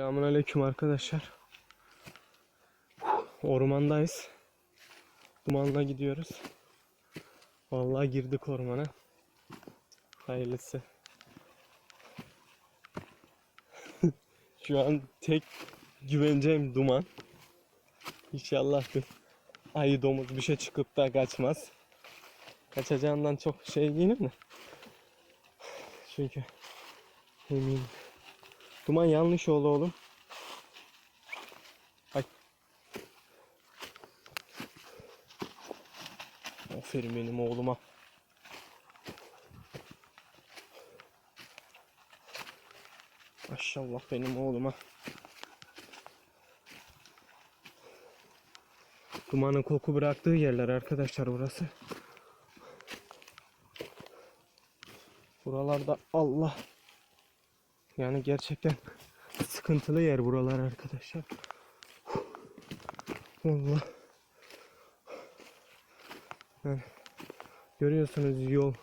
Selamünaleyküm arkadaşlar. Ormandayız. Dumanla gidiyoruz. Vallahi girdik ormana. Hayırlısı. Şu an tek güveneceğim duman. İnşallah bir ayı domuz bir şey çıkıp da kaçmaz. Kaçacağından çok şey değilim de. Çünkü eminim. Duman yanlış oldu oğlum. Ay. Aferin benim oğluma. Maşallah benim oğluma. Dumanın koku bıraktığı yerler arkadaşlar burası. Buralarda Allah. Yani gerçekten sıkıntılı yer buralar arkadaşlar. Vallahi. Yani görüyorsunuz yol